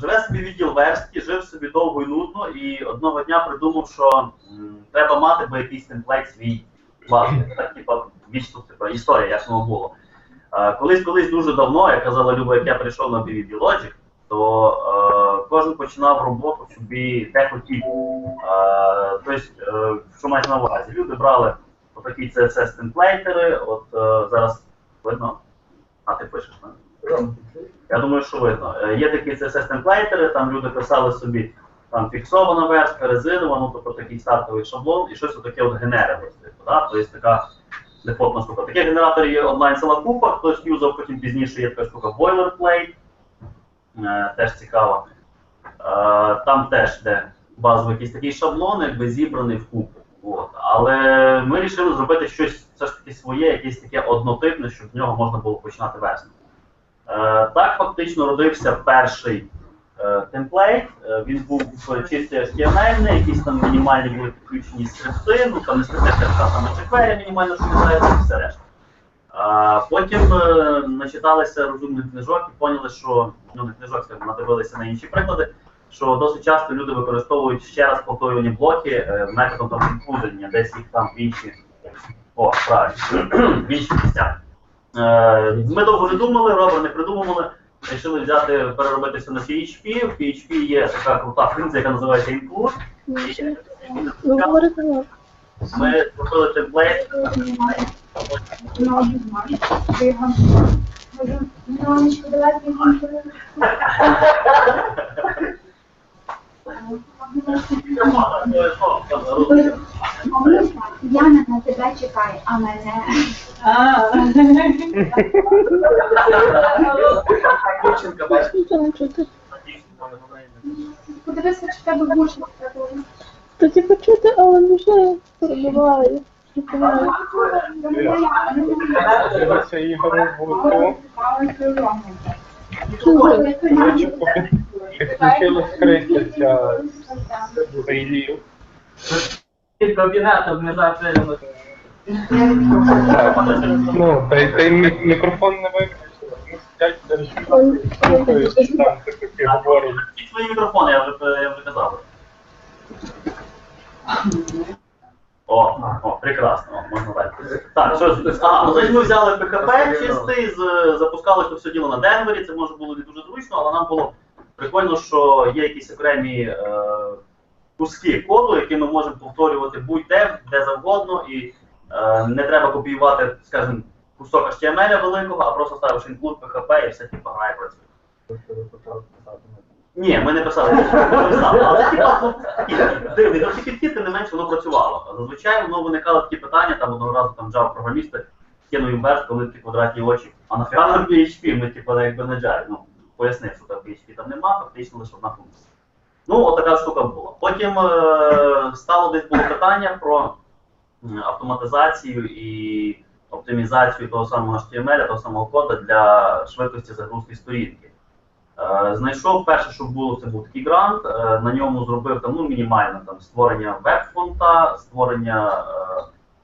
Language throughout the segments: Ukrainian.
живе собі відділ верстки, жив собі довго і нудно, і одного дня придумав, що треба мати би якийсь темплейт свій власний. Так, типа, типа, історія, як було. Колись, колись дуже давно, як казала Люба, як я прийшов на BVB Logic, то е, кожен починав роботу собі де хотів. Е, тобто, е, що мають на увазі? Люди брали отакі CSS темплейтери, от е, зараз видно. А ти пишеш, так? Я думаю, що видно. Е, Є такі CSS темплейтери, там люди писали собі там фіксована верстка, резинова, ну тобто такий стартовий шаблон і щось таке от генерилось. Типу, да? Тобто така дефолтна штука. Такі генератори є онлайн ціла купа, хтось юзав, потім пізніше є така штука boilerplate, е, теж цікава. Е, там теж де базовий якийсь такий шаблон, якби зібраний в купу. От. Але ми вирішили зробити щось все ж таки своє, якесь таке однотипне, щоб з нього можна було починати верстку. Е, так фактично родився перший е, темплейт. Е, він був в чисті HTML, якісь там мінімальні були підключені скрипти, ну там не скрипти, а там jQuery мінімально складається і все решта. Потім начиталися розумних книжок і поняли, що ну не книжок, скажімо, надивилися на інші приклади, що досить часто люди використовують ще раз повторювані блоки методом там відкладення, десь їх там в інші. О, правильно, в інші місця. Е, Ми довго не думали, робили, не придумували. Вирішили взяти, переробитися на PHP. В PHP є така крута функція, яка називається include. Ми зробили темплейт. Яна на тебе чекає, а мене. Подивися, чи тебе такої. Та типу але не знаю, перебуває. Дивися ігор було. Чого? Під кабінетом не зачинено. Ну, та й та й мі- мікрофон не виключили. Вони сидять десь Он- слухають, там таке говорять. І свої мікрофони, я вже, я вже казав. О, о, прекрасно, о, можна далі. Так, що ж, а, ну, значить ми взяли PHP чистий, з- запускали це все діло на Денвері, це може було не дуже зручно, але нам було прикольно, що є якісь окремі е, куски коду, які ми можемо повторювати будь-де, де завгодно, і е, не треба копіювати, скажімо, кусок HTML великого, а просто ставиш include PHP і все типу грає працює. Ні, ми не писали, ми писали. Але типа трохи підхід, тим не менше воно працювало. Зазвичай воно виникало такі питання, там одного разу там Java програмісти кинув їм коли ті квадратні очі. А нафіга нам PHP? Ми типу якби не Java. Ну, пояснив, що там PHP там нема, фактично лише одна функція. Ну, от штука була. Потім е, стало десь було питання про автоматизацію і оптимізацію того самого HTML, того самого кода для швидкості загрузки сторінки. Е, Знайшов перше, що було, це був такий грант. е, На ньому зробив там ну мінімально там створення веб-фонта, створення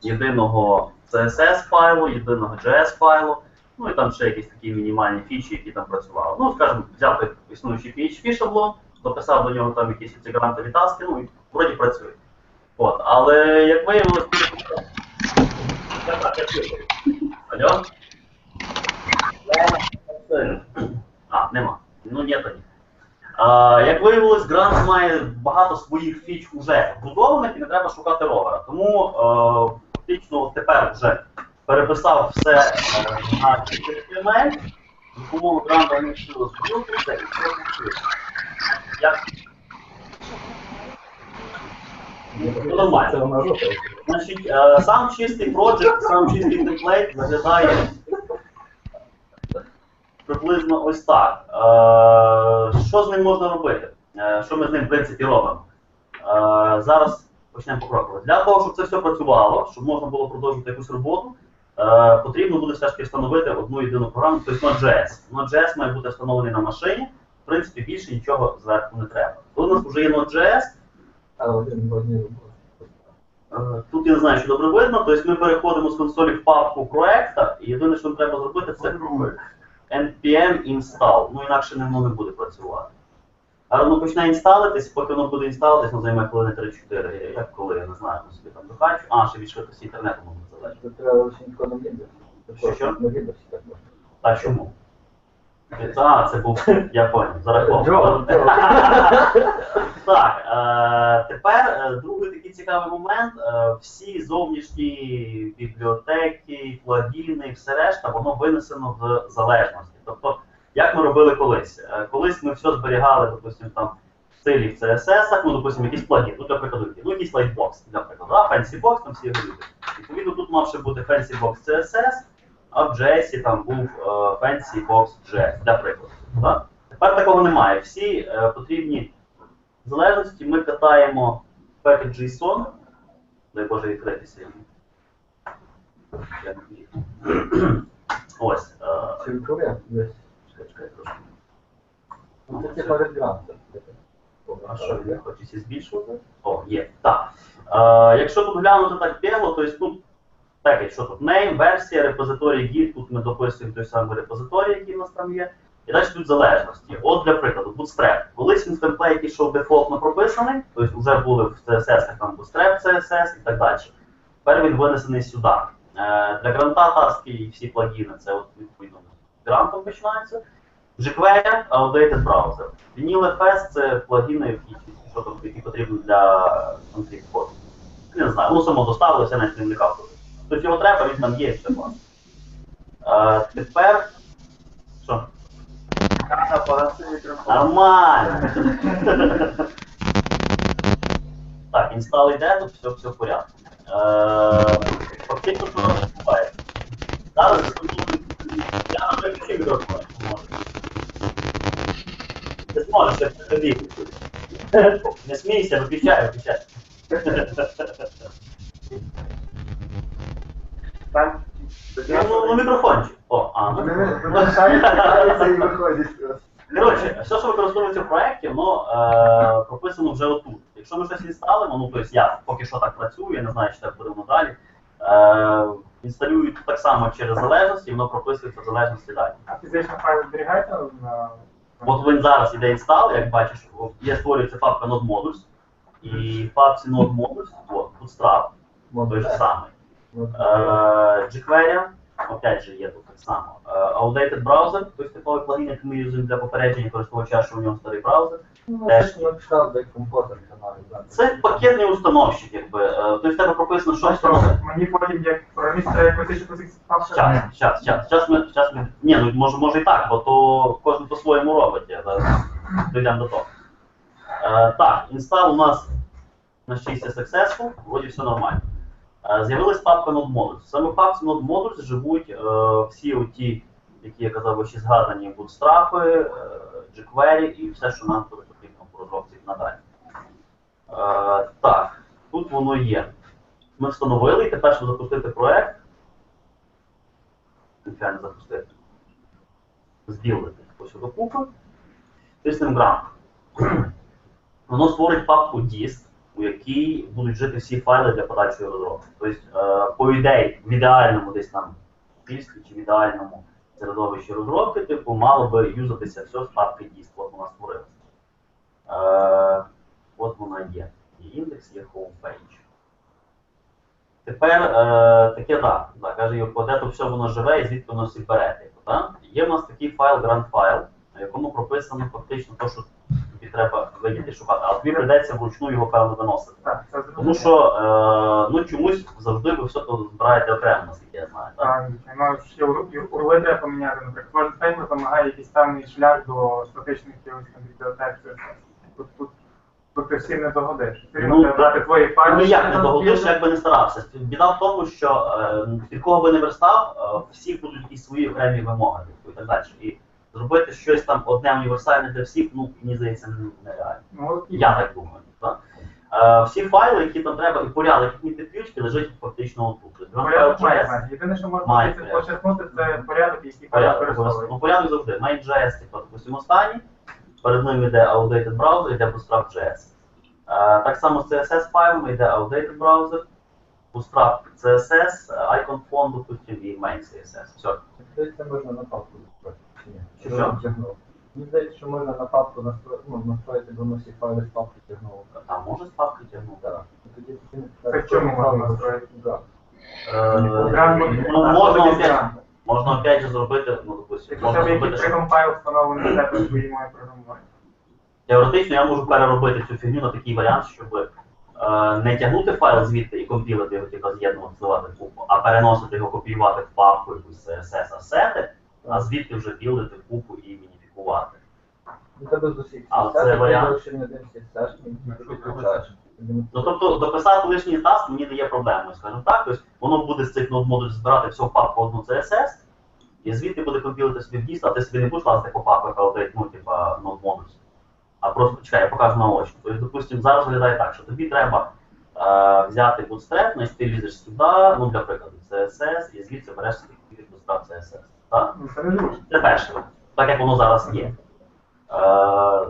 єдиного CSS файлу, єдиного JS файлу. Ну і там ще якісь такі мінімальні фічі, які там працювали. Ну, скажімо, взяв існуючий PHP шаблон, дописав до нього там якісь ці грантові таски, ну і вроді працює. От, але як виявилось, так Алло? А, нема. Ну ні, тоді. А, як виявилось, Грант має багато своїх фіч уже вбудованих і не треба шукати ровера. Тому е, фактично тепер вже переписав все е, на HTML, Гранта вони вшили збудувати і все. Як? Ну, Нормально. Значить, е, сам чистий проджект, сам чистий темплейт виглядає приблизно ось так. Е, що з ним можна робити? Що ми з ним, в принципі, робимо? Зараз почнемо покроково. Для того, щоб це все працювало, щоб можна було продовжити якусь роботу, потрібно буде все ж таки встановити одну єдину програму, тобто Node.js. Node.js має бути встановлений на машині, в принципі, більше нічого зверху не треба. Коли у нас вже є Node.js, Е, Тут я не знаю, що добре видно, тобто ми переходимо з консолі в папку проекта, і єдине, що нам треба зробити, це npm install. Ну інакше воно не буде працювати. Воно почне інсталитись, поки воно буде інсталитись, воно займе хвилини 3-4. Як коли, я не знаю, ми собі там докачу. А, ще від швидкості інтернету може залежати. Тут треба лише нікого не відео. Що, що? На всі так можна. А чому? А, це був, я. Джо, Джо. Так, е, тепер е, другий такий цікавий момент. Е, всі зовнішні бібліотеки, плагіни, все решта, воно винесено в залежності. Тобто, як ми робили колись? Е, колись ми все зберігали, допустимо, там в стилі в CSS, ну, допустимо, якийсь плагін, ну, для прикладу, ну, якийсь лайтбокс, для прикладу, Box, там всі його люблять. Відповідно, тут мав ще бути Box CSS, а в JS там був Box JS, для прикладу. Тепер такого немає. Всі е, потрібні залежності ми катаємо package JSON. Дай Боже відкритися. Вмію. Ось. е, Чи відкриває? Десь. чекай, чекай, трошки. Ну, Це редграм. А що я хочу збільшувати? О, є. Так. Е, якщо тут глянути так бігло, то есть, ну, так, що тут name, версія, репозиторій git, тут ми дописуємо той самий репозиторій, який у нас там є. І далі тут залежності. От для прикладу, Bootstrap. Колись він в темплейті йшов дефолтно прописаний, тобто вже були в CSS там Bootstrap, CSS і так далі. Тепер він винесений сюди. Е, для гранта таски і всі плагіни, це от відповідно грантом починається. jQuery, Outdated Browser. VanilleFS – це плагіни, які, що там, які потрібні для конфлікт коду. Я не знаю, воно само доставилося, навіть не вникав. туди. Тобто його треба, він там є, все класно. Тепер. Що? Нормально. так, інстал йде, тут все, все в порядку. Е, Фактично, що у нас відбувається? Зараз Ти зможеш, як тобі. Не смійся, виключай, виключай. Так. Ну, ну, мікрофончик. О, а, ну. і виходить. Коротше, все, що використовується в проєкті, воно е, прописано вже отут. Якщо ми щось інсталимо, ну тобто я поки що так працюю, я не знаю, чи так будемо далі. Е, інсталюю так само через залежності, і воно прописується в залежності далі. А фізично файл зберігається на... От він зараз іде інстал, як бачиш, є створюється папка Node Modules, і в папці Node Modules, от, Bootstrap, той же самий. Е, jQuery, опять же, є тут так само. Е, Outdated Browser, тобто типовий плагін, який ми юзуємо для попередження користувача, що у нього старий браузер. Теж. Ну, написав, де композер. Це пакетний установщик, якби. Е, Тобто в тебе прописано, що Тобто мені потім як програміст треба якось ще позицію Щас, щас, щас, щас ми, щас ми, ні, ну може, може і так, бо то кожен по-своєму робить, я зараз дійдемо до того. Е, так, інстал у нас на щастя successful, вроді все нормально. Е, з'явилась папка NodeModules. Саме папці NodeModules живуть е, всі оті, які я казав, ще згадані bootstrap, е, jQuery і все, що нам потрібно в розробці надалі. Е, так, тут воно є. Ми встановили, і тепер, щоб запустити проект, звичайно запустити, збілити ось докупи, тиснемо грант. Воно створить папку диск, у якій будуть жити всі файли для подальшої розробки. Тобто, е, по ідеї, в ідеальному десь там після чи в ідеальному середовищі розробки, типу, мало би юзатися все з папки диск. От вона створилася. Е, от вона є. І індекс є homepage. Тепер е, таке так, да, каже Юрко, де то все воно живе і звідки воно всі бере. Типу, да? Є в нас такий файл, grand файл, на якому прописано фактично те, що треба видіти шукати, а тобі прийдеться вручну його певно виносити. Так, це Тому що е, ну, чомусь завжди ви все то збираєте окремо, наскільки я знаю. Так? Так, звичайно, ще ур- урли треба поміняти. Наприклад, кожен фреймворк вимагає якийсь певний шлях до статичних якихось там бібліотек. Тут, тут, тут ти всім не догодиш. Рівно Ну, треба брати твої файли. Ну як не там догодиш, як би не старався. Біда в тому, що е, під кого би не верстав, е, всіх будуть якісь свої окремі вимоги типу, і так далі. І зробити щось там одне універсальне для всіх, ну мені здається, нереально. Ну, Я так думаю. Так? Е, всі файли, які там треба, і порядок їхні підключки лежить фактично отут. Тобто, Порядок має Єдине, що можна почерпнути, це порядок, який порядок, ну, порядок завжди. Main.js, типу, допустимо, останній, перед ним йде outdated browser, йде Bootstrap.js. Е, так само з CSS файлами йде outdated browser, Bootstrap CSS, icon фонду, потім і main CSS. Все. Це можна на папку. Ні? Мені здається, що можна на папку настроїти, ну, настроїти, бо ми всі файли з папки тягнули. Там може ставки тягнути. Так. Тоді ти Це в чому можна настроїти? Так. Е, ну, можна опять, можна опять же зробити, ну, допустим, Якщо в можна тебе зробити, якийсь що пригом файл встановлений в тебе своїй мові програмування. теоретично я можу переробити цю фігню на такий варіант, щоб е, не тягнути файл звідти і компілити його, типу, з'єднувати, зливати купу, а переносити його, копіювати в папку якусь CSS асети, а звідти вже білити купу і мініфікувати. Ну, А це варіант? підключаєш. Ну тобто дописати лишній таск мені не є проблемою, скажімо так. Тобто воно буде з цих нод-модулів збирати все в папку одну CSS, і звідти буде компілити собі в дійсно, а ти собі не будеш лазити по папках, а отримати, ну, типа, node-modules. А просто чекай, я покажу наочно. Тобто, допустимо, зараз виглядає так, що тобі треба е, взяти bootstrap, значить ти лізеш сюди, ну для прикладу, CSS, і звідси береш собі bootstrap CSS. Так? Ну, Це не зручно. Це перше, так як воно зараз є. Е,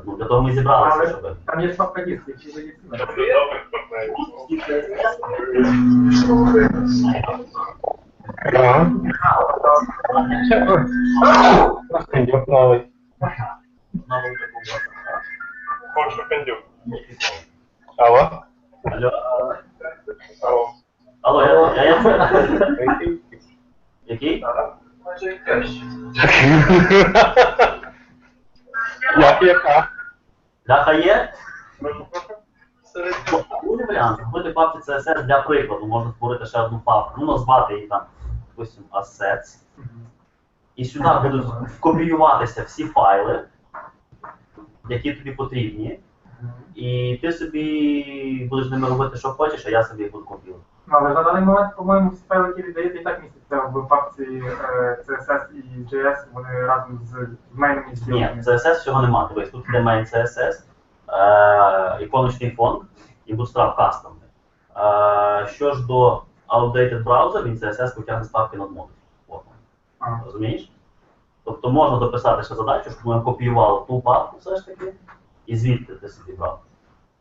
ну, для того ми зібралися, Але щоб. там є шапка диск, який заїсти. Кондюк новий. Знову таку Хочу кондюк. Алло? Алло. Алло. Як яка? Ляха є? Другий варіант. Зробити папці CSS для прикладу. Можна створити ще одну папку. Ну, назвати її там, допустим, assets. І сюди будуть копіюватися всі файли, які тобі потрібні. І ти собі будеш ними робити, що хочеш, а я собі їх буду копіювати. Але на даний момент, по-моєму, всі файли, які віддаєте, і так містяться в папці е, CSS і JS, вони разом з з мейном і Ні. CSS всього немає. Дивись, тут іде main CSS, е, іконочний фон і Bootstrap Custom. Е, що ж до Outdated Browser, він CSS потягне ставки над модуль. Розумієш? Тобто можна дописати ще задачу, щоб ми копіювали ту папку все ж таки, і звідти ти собі брав.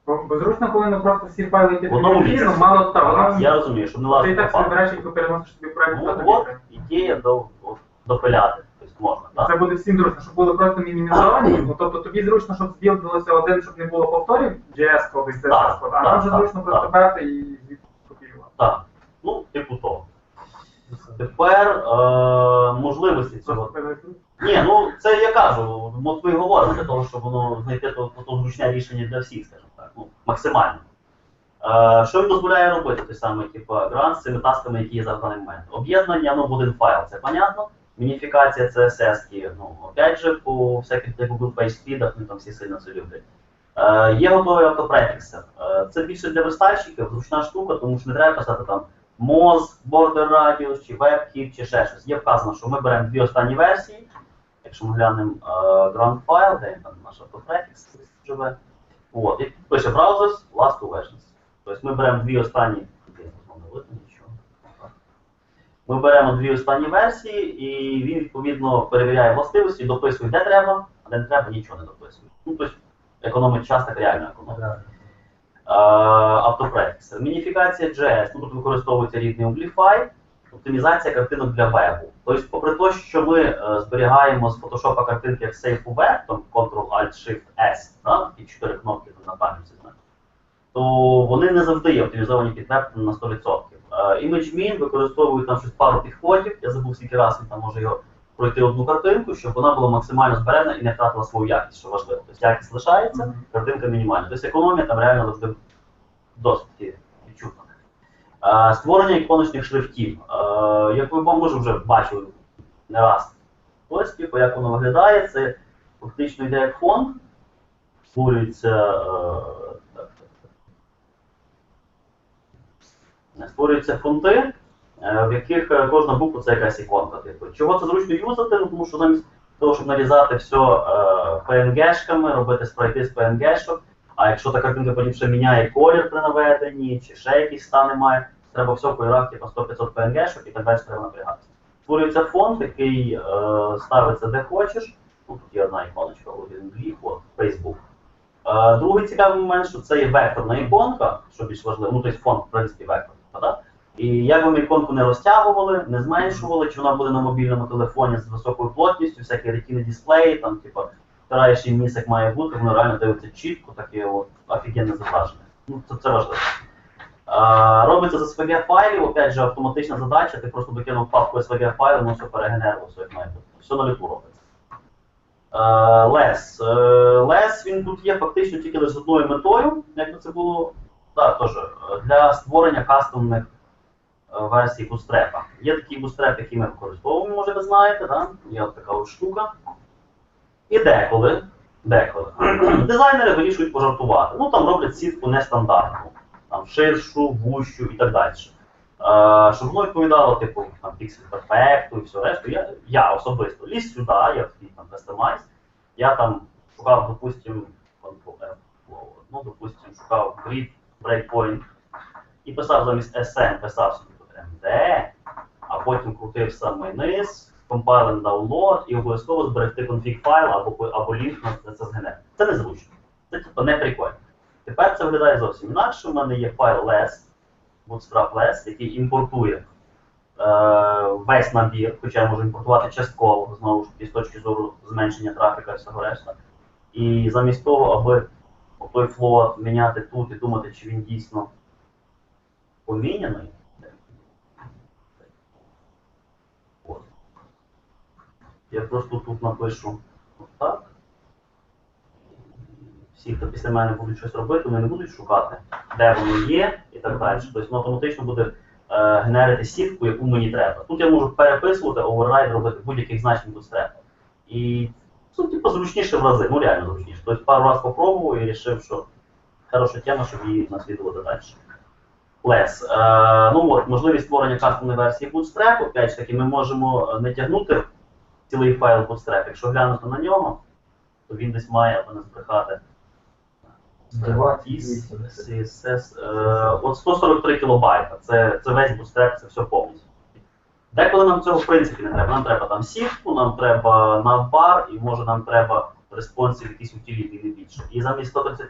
Бо, зручно, коли ми просто всі файли, які В одному тобі потрібно, мало так, воно Я розумію, щоб не ти і лазити так собі береш і переносиш собі проект Ну от, ідея до, от, допиляти. Тобто можна, так? Це буде всім зручно, щоб були просто мінімізовані. Ну, тобто тобі зручно, щоб збілдилося один, щоб не було повторів, JS код і CSS Так, код, а так, нам вже так, зручно просто брати і копіювати. Так. Ну, типу того. Тепер е, можливості цього. Ні, ну це я кажу, от ми говоримо для того, щоб воно знайти то, то, то зручне рішення для всіх, скажімо так, ну, максимально. Е, що він дозволяє робити той самий, типу, грант з цими тасками, які є в даний момент? Об'єднання ну, в один файл, це понятно. Мініфікація CSS, ну, опять же, по всяких типу Google PageSpeed, вони там всі сильно це люблять. Е, є готові автопрефікси. Е, це більше для верстальщиків, зручна штука, тому що не треба писати там Moz, Border Radius, чи WebKit, чи ще щось. Є вказано, що ми беремо дві останні версії. Якщо ми глянемо е, ground file, де там наш автопрефікс живе. От, і пише browsers, last versions. Тобто ми беремо дві останні. Ми беремо дві останні версії, і він відповідно перевіряє властивості, дописує, де треба, а де не треба, нічого не дописує. Ну, тобто економить час, так реально економить. Автопрефікси. Мініфікація JS, ну тут використовується рідний Amplify, оптимізація картинок для вебу. Тобто, попри те, що ми е, зберігаємо з Photoshop картинки як Save у веб, там Ctrl-Alt-Shift-S, да, такі чотири кнопки там на пам'яті, то вони не завжди є оптимізовані під веб на 100%. Е, ImageMin використовує там щось пару підходів, я забув скільки разів він там може його пройти одну картинку, щоб вона була максимально збережена і не втратила свою якість, що важливо. Тобто якість лишається, картинка мінімальна. Тобто економія там реально завжди досить відчутна. Створення іконочних шрифтів. Як ви може вже бачили не раз, ось типу, як воно виглядає, це фактично йде як фонд, створюється. е, так. Створюються фонти, е, в яких е, кожна буква це якась іконка. Типу. Чого це зручно юзати? Ну, тому що замість того, щоб нарізати все PNG-шками, робити спрайти з PNG-шок, а якщо та картинка потім міняє колір при наведенні, чи ще якісь стани має, треба все в кольорах типу 100-500 PNG-шок і так далі треба напрягатися. Створюється фонд, який е, ставиться де хочеш. Ну, тут є одна іконочка, один дві, Facebook. Е, другий цікавий момент, що це є векторна іконка, що більш важливо, ну тобто фонд, в принципі, векторний. Да? І як би ми іконку не розтягували, не зменшували, чи вона буде на мобільному телефоні з високою плотністю, всякі ретіни дисплеї, там, типу, втираєш їм місце, як має бути, воно реально дивиться чітко, таке офігенне зображення. Ну, це, це важливо. А, робиться з SVG файлів, опять же, автоматична задача, ти просто докинув папку SVG файлів, воно все перегенерувалося, як має бути. Все на літу робиться. Лес. Е, Лес він тут є фактично тільки з одною метою, як би це було. Так, теж, е, для створення кастомних е, версій Bootstrap. Є такий Bootstrap, який ми використовуємо, може ви знаєте, да? є така от штука. І деколи, деколи дизайнери вирішують пожартувати. Ну там роблять сітку нестандартну, там ширшу, вущу і так далі. Е, щоб воно відповідало, типу, там, піксель перфекту і все решту. Я, я особисто ліз сюди, я такий там кастомайз. Я там шукав, допустим, ну, допустим, шукав grid breakpoint і писав замість SM, писав собі MD, а потім крутив самий компайлен download і обов'язково зберегти конфіг файл або, або лінк на це. Це незручно. Це типу не прикольно. Тепер це виглядає зовсім інакше. У мене є файл less, Bootstrap less, який імпортує е, весь набір, хоча я можу імпортувати частково, знову ж таки, з точки зору зменшення трафіка і всього решта. І замість того, аби той флот міняти тут і думати, чи він дійсно поміняний. От. Я просто тут напишу отак. Всі, хто після мене будуть щось робити, вони не будуть шукати, де воно є і так далі. Тобто воно автоматично буде е, генерити сітку, яку мені треба. Тут я можу переписувати, оверрайд робити будь-яких значень Bootstrap. І ну, типу, зручніше в рази, ну реально зручніше. Тобто пару разів попробував і вирішив, що хороша тема, щоб її наслідувати далі. Less. Е, ну от, можливість створення кастомної версії Bootstrap, опять ж таки, ми можемо е, не тягнути цілий файл Bootstrap. Якщо глянути на нього, то він десь має, аби не збрехати. Е, от 143 кілобайта. Це, це весь Bootstrap, це все повністю. Деколи нам цього в принципі не треба. Нам треба там сітку, нам треба навбар, і може нам треба респонсів якісь утиліти не більше. І замість 130,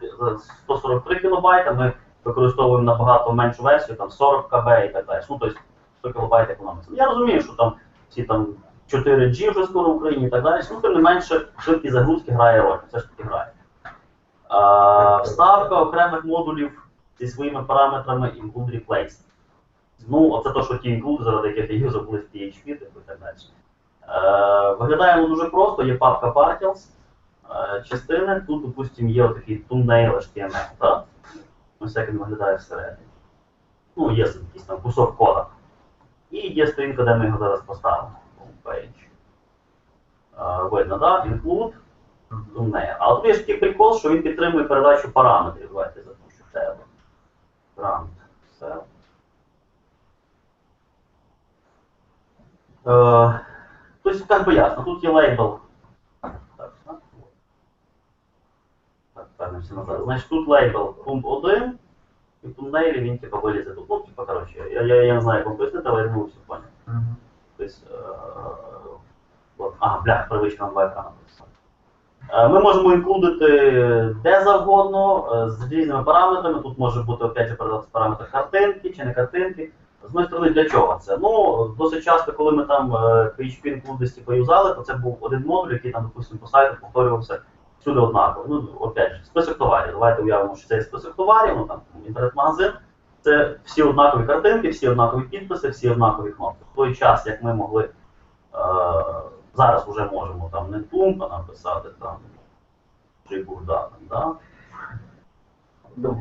143 кілобайта ми використовуємо набагато меншу версію, там 40 КБ і так далі. Ну, тобто 100 кілобайт економиться. Я розумію, що там всі там 4G вже скоро в Україні і так далі. Ну, тим не менше, швидкість загрузки грає роль. Все ж таки грає. А, вставка окремих модулів зі своїми параметрами include replace. Ну, оце то, що ті include, заради яких я юзав були в PHP типу, і так далі. Е, виглядає воно дуже просто, є папка Particles, е, частини, тут, допустимо, є отакий thumbnail HTML, так? Ось як він виглядає всередині. Ну, є якийсь там кусок кода. І є сторінка, де ми його зараз поставимо. Е, видно, так? Include. thumbnail. А от є ж такий прикол, що він підтримує передачу параметрів. Давайте запущу тебе. Grant cell. Е, Тобто, як би ясно, тут є лейбл. Так, так. Так, вернемося назад. Значить, тут лейбл pump 1, і в туннелі він типу вилізе тут. Ну, типу, коротше, я, я, я не знаю, як вам але я думаю, все понял. Тобто, е, от, ага, бля, привичка на два екрани. Е, Ми можемо інклюдити де завгодно, з різними параметрами. Тут може бути опять же параметр картинки чи не картинки. З одної сторони, для чого це? Ну, досить часто, коли ми там е, PHP інклюдисті поюзали, то це був один модуль, який там, допустимо, по сайту повторювався всюди однаково. Ну, опять же, список товарів. Давайте уявимо, що це є список товарів, ну там інтернет-магазин. Це всі однакові картинки, всі однакові підписи, всі однакові кнопки. В той час, як ми могли е, зараз вже можемо там не тумпа написати там Джигурда, да?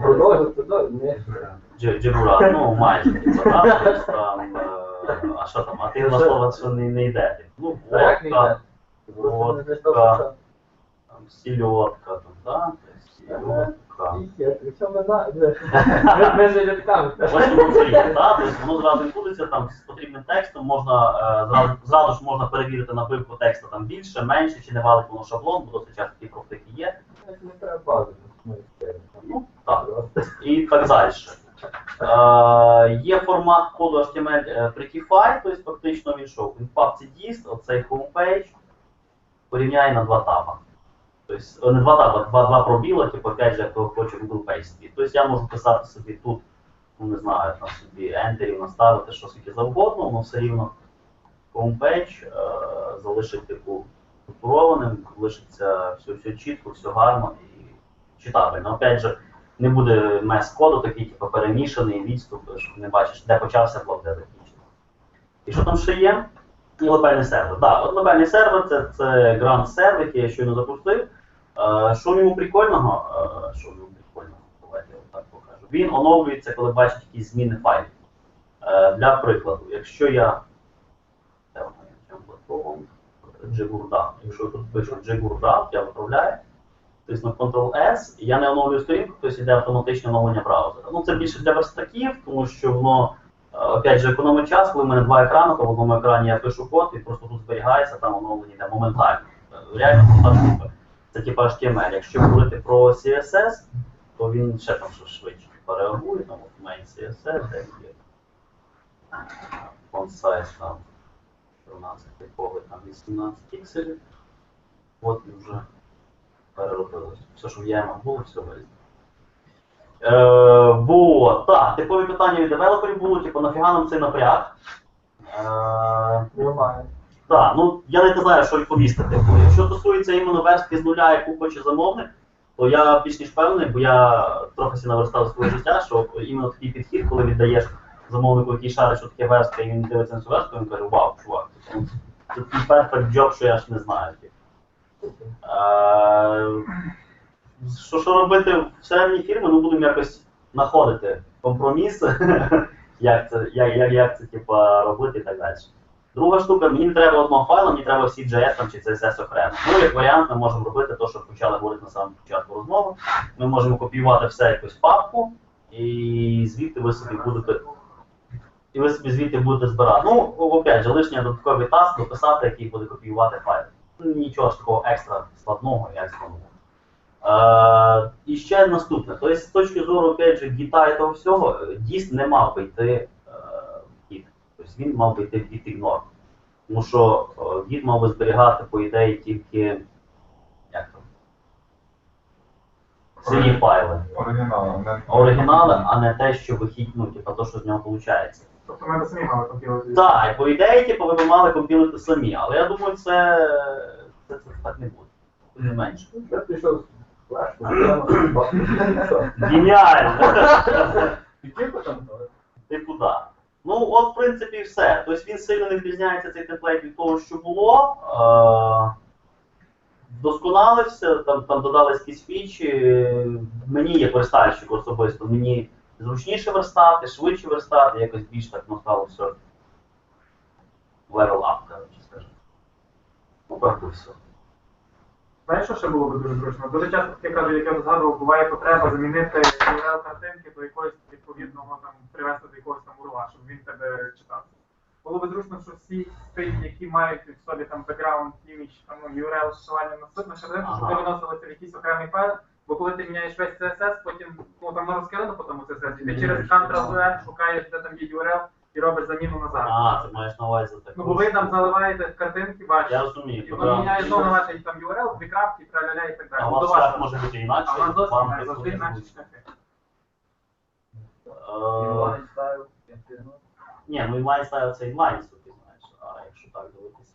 Продовжити, да? Ні. Дж- ну майже. Тобто, там, е, а що там, а ти на слово що не, не йде. Ну, не? Просто не водка, там, сільотка, там, да? Сільотка. На... Ми- рядками. Ось воно так? Тобто воно зразу інклюдиться там з потрібним текстом, можна е, зразу, зразу ж можна перевірити набивку тексту там більше, менше, чи не валить воно шаблон, бо досить часто такі профтики є. Не треба базу. Ну, так. І так далі. Е, є формат коду HTML е, Prettify, тобто фактично він що, він в папці dist, оцей homepage порівняє на два таба. Тобто, е, не два таба, два, два пробіла, типу, опять же, хто хоче Google Paste. Тобто я можу писати собі тут, ну не знаю, там собі ентерів наставити що скільки завгодно, воно все рівно homepage е, залишить типу структурованим, лишиться все, все чітко, все гарно і читабельно. Опять же, не буде мес коду такий, типу, перемішаний, відступ, що не бачиш, де почався блок, де закінчився. І що там ще є? І локальний сервер. Так, да, от локальний сервер це, це Grand сервер, який я щойно запустив. Що в ньому прикольного? Що в ньому прикольного? Давайте я так покажу. Він оновлюється, коли бачить якісь зміни файлів. Е, для прикладу, якщо я. Jigurda. Якщо я тут пишу Jigurda, я виправляю. Тисну Ctrl-S, я не оновлюю сторінку, тобто йде автоматичне оновлення браузера. Ну це більше для верстаків, тому що воно, е, опять же, економить час, коли в мене два екрани, то в одному екрані я пишу код і просто тут зберігається, там оновлення моментально. Е, Реально та штука. Це типу HTML. Якщо говорити про CSS, то він ще там щось швидше реагує, там от main CSS, де є. Font size там 14 типовий, там 18 пікселів. От і вже переробилось. Все, що в ямах було, все вирізано. Е, вот, так, типові питання від девелоперів було, типу, нафіга нам цей напряг? Е, Немає. Так, ну я не знаю, що відповісти. Типу, якщо стосується іменно верстки з нуля, яку хоче замовник, то я більш ніж певний, бо я трохи наверстав своє життя, що іменно такий підхід, коли віддаєш замовнику, який шарить, що таке верстка, і він дивиться на цю верстку, він каже, вау, чувак, типу, це такий перфект джоб, що я ж не знаю. Типу. Що, що робити всередині фірми, ну будемо якось знаходити компроміс, як це, як, як, як це типа, робити і так далі. Друга штука, мені не треба одного файлу, мені треба CJS там, чи CSS окремо. Ну, як варіант, ми можемо робити те, що почали говорити на самому початку розмови. Ми можемо копіювати все якусь папку, і звідти ви собі будете. І ви собі звідти будете збирати. Ну, опять же, лишній додатковий таск дописати, який буде копіювати файл. Нічого ж такого екстра складного і екстреного. Е, і ще наступне. Тобто, з точки зору опять же, гіта і того всього, дійсно не мав би йти він мав би йти в гіт ігнор. Тому що е, гіт мав би зберігати, по ідеї, тільки як там? Сирі файли. Оригінал, не Оригінали, а не те, що вихід, ну, типу, то, що з нього виходить. Тобто ми самі мали компілити. Так, і по ідеї, типу, ви б мали компілити самі, але я думаю, це, це, це так не буде. Тим Не менше. Я пішов. Геніально! І тільки Ну, от, в принципі, все. Тобто він сильно не відрізняється цей темплейт від того, що було. Е- Вдосконалився, там, там додались якісь фічі. Мені є користальщик особисто, мені зручніше верстати, швидше верстати, якось більш так ну, стало все. Level up, коротше, скажімо. Ну, так все. Знаєш, що ще було б дуже зручно? Дуже часто таке кажу, як я згадував, буває потреба замінити URL картинки до якогось відповідного там привести до якогось там урла, щоб він тебе читав. Було б зручно, що всі стилі, які мають в собі там background, image, там ну, URL зсилання на суть, на щоб Ага. ти виносилося в якийсь окремий файл, бо коли ти міняєш весь CSS, потім ну там воно розкидано по тому CSS, і ти через Ctrl-V шукаєш, де там є URL і робиш заміну назад. А, ти маєш на увазі таку. Ну, бо ви там заливаєте картинки ваші. Я розумію, І воно да. міняє знову на вашій там URL, дві крапки, траля і так далі. А у Ну, до вас шлях вашого. може бути інакше, А у нас зовсім вам не завжди не інакше зручно. шляхи. Е. Ні, ну інлайн ставив це інлайн собі, знаєш, а якщо так дивитися.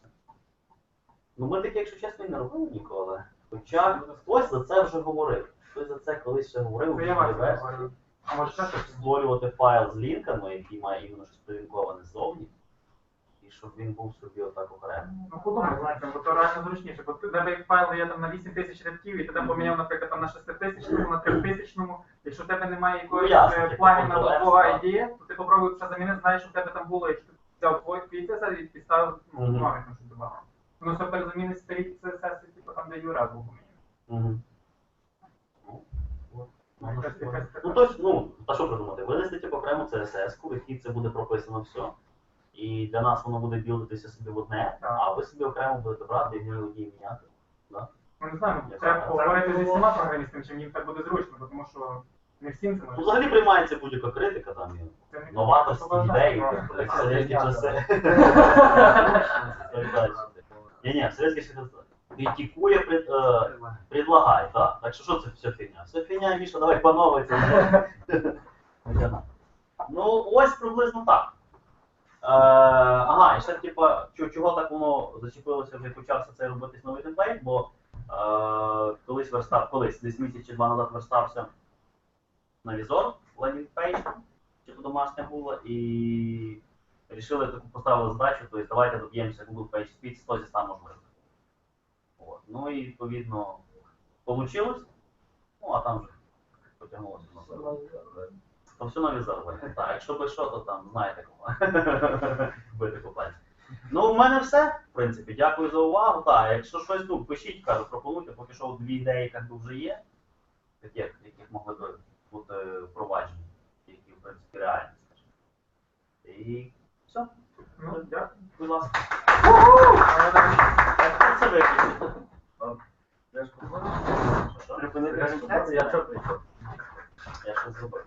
Ну ми таке, якщо чесно, і не робили ніколи. Хоча хтось за це вже говорив. Хтось за це колись ще говорив, Це я в бачу, версії, говорю. А може щоб створювати файл з лінками, який має іменно щось прилінковане ззовні, і щоб він був собі отак окремо. Ну подумай, знаєте, бо то реально зручніше. Бо ти тебе як файл є там на 8 тисяч рядків, і ти там поміняв, наприклад, там на 6 тисячному, на 3 тисячному. Якщо в тебе немає якоїсь Ну, ясно, е, типу, плагіна Ctrl-F. ID, то ти попробуй це замінити, знаєш, що в тебе там було, якщо ти взяв твій CSS і підставив ну, Мгм. новий там щось добавив. Воно все перезамінить старі CSS, типу там, де URL був поміняний. Угу. Ну, якась. Ну, ну, та що придумати? Винести типу, окремо CSS-ку, в якій це буде прописано все. І для нас воно буде білдитися собі в одне, а ви собі окремо будете брати і в ній одній міняти. Ну не знаю, треба Це поговорити зі всіма програмістами, чим їм так буде зручно, бо тому що не всім це Ну, може. взагалі приймається будь-яка критика, там і Це не- новаторські це ідеї, типу, як в совєтські часи. Ні, ні, в совєтські часи критикує, пред, е, предлагай, так. Так що що це все фігня? Все фігня, Міша, давай панове це. Ну, ось приблизно так. ага, і ще типа, чого, так воно зачепилося, вже почався цей робитись новий темплейт, бо е, колись верстав, колись, десь місяць чи два назад верстався на візор, лендінг пейдж, чи то домашня була, і рішили таку поставили задачу, тобто давайте доб'ємося Google Page Speed 100 зі 100 можливих. От. Ну і відповідно вийшло, ну а там вже потягнулося. То все нові заробити. Так, якщо би що, то там знаєте кого. Бити по пальці. Ну, в мене все, в принципі. Дякую за увагу. Так, якщо щось ну, пишіть, кажу, пропонуйте, поки що дві ідеї як би, вже є, таких, яких могли б бути впроваджені, які, в принципі, реальні, скажімо. І все. Ну, дякую. Будь ласка. Так, Це виключити. Я ж Що? припинити я що прийшов? Я щось зробив.